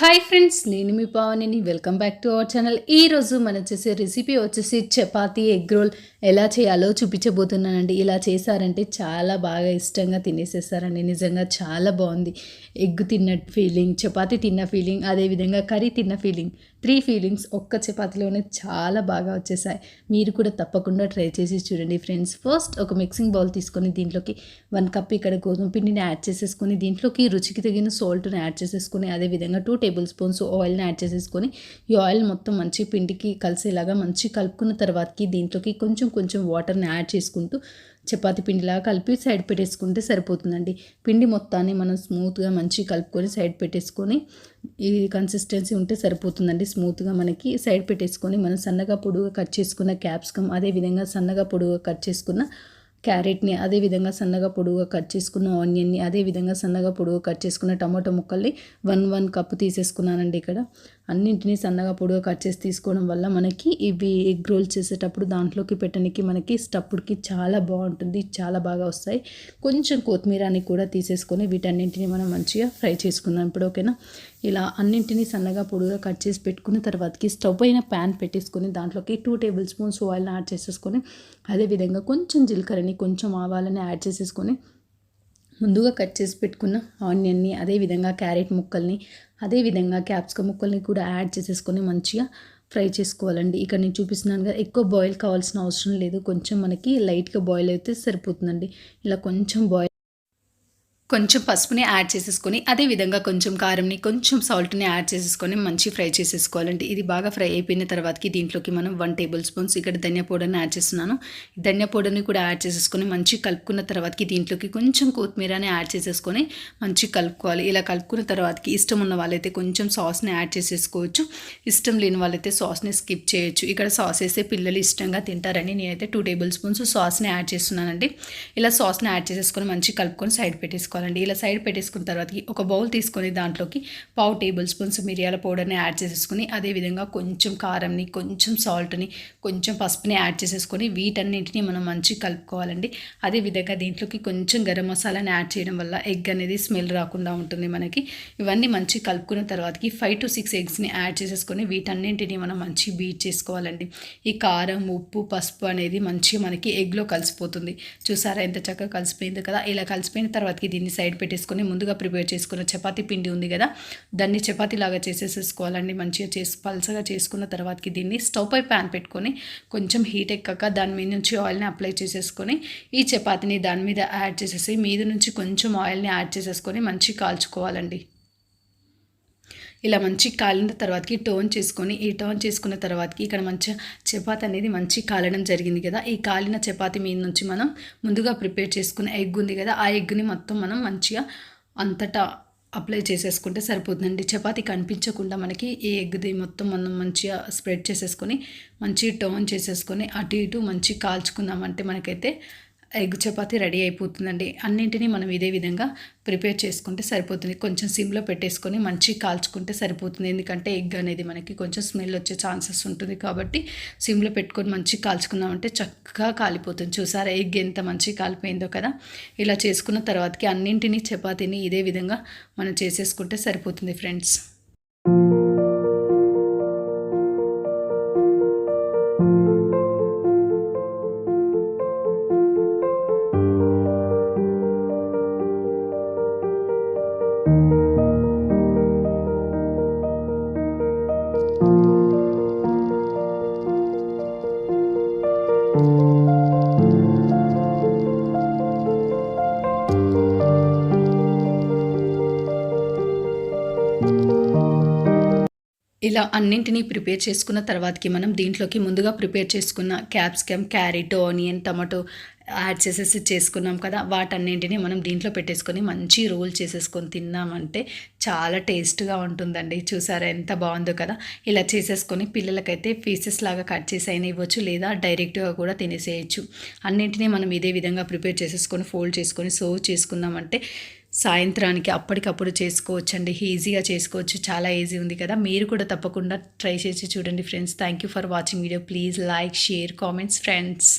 Hi friends నేను మీ పావనిని. Welcome back to our channel ఈ రోజు మనం చేసే రెసిపీ వచ్చేసి చపాతీ ఎగ్ రోల్ ఎలా చేయాలో చూపించబోతున్నానండి. ఇలా చేశారంటే చాలా బాగా ఇష్టంగా తినేసేసారండి. నిజంగా చాలా బాగుంది. ఎగ్ తిన్న ఫీలింగ్ చపాతీ తిన్న ఫీలింగ్ అదేవిధంగా కర్రీ తిన్న ఫీలింగ్ త్రీ ఫీలింగ్స్ ఒక్క చపాతీలోనే చాలా బాగా వచ్చేసాయి. మీరు కూడా తప్పకుండా ట్రై చేసి చూడండి ఫ్రెండ్స్. ఫస్ట్ ఒక మిక్సింగ్ బౌల్ తీసుకొని దీంట్లోకి వన్ కప్ ఇక్కడ గోధుమ పిండిని యాడ్ చేసేసుకొని దీంట్లోకి రుచికి తగిన సాల్ట్ని యాడ్ చేసేసుకొని అదేవిధంగా టూ టేబుల్ స్పూన్స్ ఆయిల్ని యాడ్ చేసేసుకొని ఈ ఆయిల్ మొత్తం మంచి పిండికి కలిసేలాగా మంచి కలుపుకున్న తర్వాతకి దీంట్లోకి కొంచెం కొంచెం వాటర్ని యాడ్ చేసుకుంటూ చపాతి పిండిలాగా కలిపి సైడ్ పెట్టేసుకుంటే సరిపోతుందండి. పిండి మొత్తాన్ని మనం స్మూత్గా మంచి కలుపుకొని సైడ్ పెట్టేసుకొని ఈ కన్సిస్టెన్సీ ఉంటే సరిపోతుందండి. స్మూత్గా మనకి సైడ్ పెట్టేసుకొని మనం సన్నగా పొడుగా కట్ చేసుకున్న క్యాప్సికమ్ అదేవిధంగా సన్నగా పొడుగా కట్ చేసుకున్న క్యారెట్ని అదేవిధంగా సన్నగా పొడుగుగా కట్ చేసుకున్న ఆనియన్ని అదేవిధంగా సన్నగా పొడుగా కట్ చేసుకున్న టమాటో ముక్కల్ని వన్ వన్ కప్పు తీసేసుకున్నానండి ఇక్కడ. అన్నింటినీ సన్నగా పొడుగా కట్ చేసి తీసుకోవడం వల్ల మనకి ఇవి ఎగ్ రోల్ చేసేటప్పుడు దాంట్లోకి పెట్టడానికి మనకి స్టప్పుడికి చాలా బాగుంటుంది చాలా బాగా వస్తాయి. కొంచెం కొత్తిమీరని కూడా తీసేసుకొని వీటన్నింటిని మనం మంచిగా ఫ్రై చేసుకుందాం ఇప్పుడు ఓకేనా? ఇలా అన్నింటినీ సన్నగా పొడుగా కట్ చేసి పెట్టుకున్న తర్వాతకి స్టవ్ పైన ప్యాన్ పెట్టేసుకొని దాంట్లోకి టూ టేబుల్ స్పూన్స్ ఆయిల్ని యాడ్ చేసేసుకొని అదేవిధంగా కొంచెం జీలకర్రని కొంచెం ఆవాలని యాడ్ చేసేసుకొని ముందుగా కట్ చేసి పెట్టుకున్న ఆనియన్ని అదేవిధంగా క్యారెట్ ముక్కల్ని అదేవిధంగా క్యాప్సికమ్ ముక్కల్ని కూడా యాడ్ చేసేసుకొని మంచిగా ఫ్రై చేసుకోవాలండి. ఇక్కడ నేను చూపిస్తున్నాను కదా ఎక్కువ బాయిల్ కావాల్సిన అవసరం లేదు. కొంచెం మనకి లైట్గా బాయిల్ అయితే సరిపోతుందండి. ఇలా కొంచెం బాయిల్ కొంచెం పసుపుని యాడ్ చేసేసుకొని అదేవిధంగా కొంచెం కారంని కొంచెం సాల్ట్ని యాడ్ చేసేసుకొని మంచి ఫ్రై చేసేసుకోవాలండి. ఇది బాగా ఫ్రై అయిపోయిన తర్వాతకి దీంట్లోకి మనం వన్ టేబుల్ స్పూన్స్ ఇక్కడ ధనియా పౌడర్ని యాడ్ చేస్తున్నాను. ధనియా పౌడర్ని కూడా యాడ్ చేసేసుకొని మంచి కలుపుకున్న తర్వాతకి దీంట్లోకి కొంచెం కొత్తిమీరని యాడ్ చేసేసుకొని మంచి కలుపుకోవాలి. ఇలా కలుపుకున్న తర్వాతకి ఇష్టం ఉన్న వాళ్ళైతే కొంచెం సాస్ని యాడ్ చేసేసుకోవచ్చు. ఇష్టం లేని వాళ్ళైతే సాస్ని స్కిప్ చేయొచ్చు. ఇక్కడ సాస్ వేస్తే పిల్లలు ఇష్టంగా తింటారని నేనైతే టూ టేబుల్ స్పూన్స్ సాస్ని యాడ్ చేస్తున్నానండి. ఇలా సాస్ని యాడ్ చేసేసుకొని మంచి కలుపుకొని సైడ్ పెట్టేసుకోవాలి. చేసుకోవాలండి ఇలా సైడ్ పెట్టేసుకున్న తర్వాత ఒక బౌల్ తీసుకొని దాంట్లోకి పావు టేబుల్ స్పూన్స్ మిరియాల పౌడర్ని యాడ్ చేసేసుకుని అదేవిధంగా కొంచెం కారంని కొంచెం సాల్ట్ని కొంచెం పసుపుని యాడ్ చేసేసుకొని వీటన్నింటినీ మనం మంచి కలుపుకోవాలండి. అదేవిధంగా దీంట్లోకి కొంచెం గరం మసాలాని యాడ్ చేయడం వల్ల ఎగ్ అనేది స్మెల్ రాకుండా ఉంటుంది మనకి. ఇవన్నీ మంచి కలుపుకున్న తర్వాతకి ఫైవ్ టు సిక్స్ ఎగ్స్ని యాడ్ చేసేసుకొని వీటన్నింటినీ మనం మంచి బీట్ చేసుకోవాలండి. ఈ కారం ఉప్పు పసుపు అనేది మంచిగా మనకి ఎగ్లో కలిసిపోతుంది. చూసారా ఎంత చక్కగా కలిసిపోయింది కదా. ఇలా కలిసిపోయిన తర్వాతకి దీన్ని దీన్ని సైడ్ పెట్టేసుకొని ముందుగా ప్రిపేర్ చేసుకున్న చపాతీ పిండి ఉంది కదా దాన్ని చపాతీ లాగా చేసేసేసుకోవాలండి. మంచిగా చేసి పలసగా చేసుకున్న తర్వాతకి దీన్ని స్టవ్ పై ప్యాన్ పెట్టుకొని కొంచెం హీట్ ఎక్కాక దాని మీద నుంచి ఆయిల్ని అప్లై చేసేసుకొని ఈ చపాతీని దాని మీద యాడ్ చేసేసి మీద నుంచి కొంచెం ఆయిల్ని యాడ్ చేసేసుకొని మంచి కాల్చుకోవాలండి. ఇలా మంచి కాలిన తర్వాతకి టోన్ చేసుకొని ఈ టోన్ చేసుకున్న తర్వాతకి ఇక్కడ మంచి చపాతి అనేది మంచి కాలడం జరిగింది కదా. ఈ కాలిన చపాతి మీద నుంచి మనం ముందుగా ప్రిపేర్ చేసుకున్న ఎగ్ ఉంది కదా ఆ ఎగ్ని మొత్తం మనం మంచిగా అంతటా అప్లై చేసేసుకుంటే సరిపోతుందండి. చపాతి కనిపించకుండా మనకి ఈ ఎగ్ది మొత్తం మనం మంచిగా స్ప్రెడ్ చేసేసుకొని మంచి టోన్ చేసేసుకొని అటు ఇటు మంచి కాల్చుకుందామంటే మనకైతే ఎగ్ చపాతి రెడీ అయిపోతుందండి. అన్నింటినీ మనం ఇదే విధంగా ప్రిపేర్ చేసుకుంటే సరిపోతుంది. కొంచెం సిమ్లో పెట్టేసుకొని మంచి కాల్చుకుంటే సరిపోతుంది. ఎందుకంటే ఎగ్ అనేది మనకి కొంచెం స్మెల్ వచ్చే ఛాన్సెస్ ఉంటుంది కాబట్టి సిమ్లో పెట్టుకొని మంచి కాల్చుకున్నామంటే చక్కగా కాలిపోతుంది. చూసారా ఎగ్ ఎంత మంచి కాలిపోయిందో కదా? ఇలా చేసుకున్న తర్వాతకి అన్నింటినీ చపాతీని ఇదే విధంగా మనం చేసేసుకుంటే సరిపోతుంది ఫ్రెండ్స్. ఇలా అన్నింటినీ ప్రిపేర్ చేసుకున్న తర్వాతకి మనం దీంట్లోకి ముందుగా ప్రిపేర్ చేసుకున్న capsicum carrot onion tomato add చేసేసి చేసుకున్నాం కదా వాటన్నింటినీ మనం దీంట్లో పెట్టేసుకొని మంచి రోల్ చేసేసుకొని తిన్నామంటే చాలా టేస్ట్గా ఉంటుందండి. చూసారా ఎంత బాగుందో కదా. ఇలా చేసేసుకొని పిల్లలకైతే పీసెస్ లాగా కట్ చేసి అయినా ఇవ్వచ్చు లేదా డైరెక్ట్గా కూడా తినేసేయచ్చు. అన్నింటినీ మనం ఇదే విధంగా ప్రిపేర్ చేసేసుకొని ఫోల్డ్ చేసుకొని సర్వ్ చేసుకుందామంటే సాయంత్రానికి అప్పటికప్పుడు చేసుకోవచ్చండి. ఈజీగా చేసుకోవచ్చు. చాలా ఈజీ ఉంది కదా. మీరు కూడా తప్పకుండా ట్రై చేసి చూడండి friends. Thank you for watching video please like share comments friends